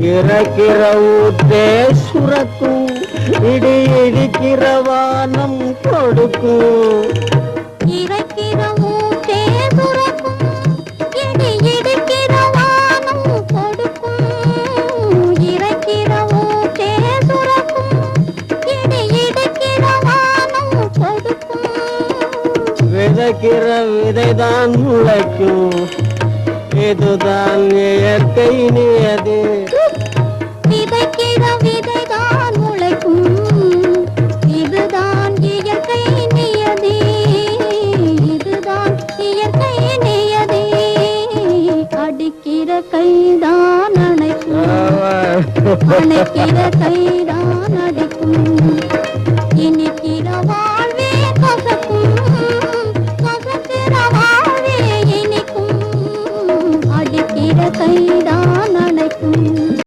இறக்கிற ஊத்தே சுரக்கும். இடி இடிக்கிற வானம் கொடுக்கும். இறைக்கிற ஊற்றே சுரக்கும். இடி இடிக்கிற வானம் கொடுக்கும். இறைக்கிற ஊற்றே சுரக்கும். இடி இடிக்கிற வானம் கொடுக்கும். விதைக்கிற விதைதான் முளைக்கும். இதுதான் இயற்கை நியதி. கைதான் அணைக்கும் அணைக்கிற கைதான் அடிக்கும். இனிக்கிற வாழ்வே கசக்கும். கசக்கிற வாழ்வே இனிக்கும். அடிக்கிற கைதான் அணைக்கும்.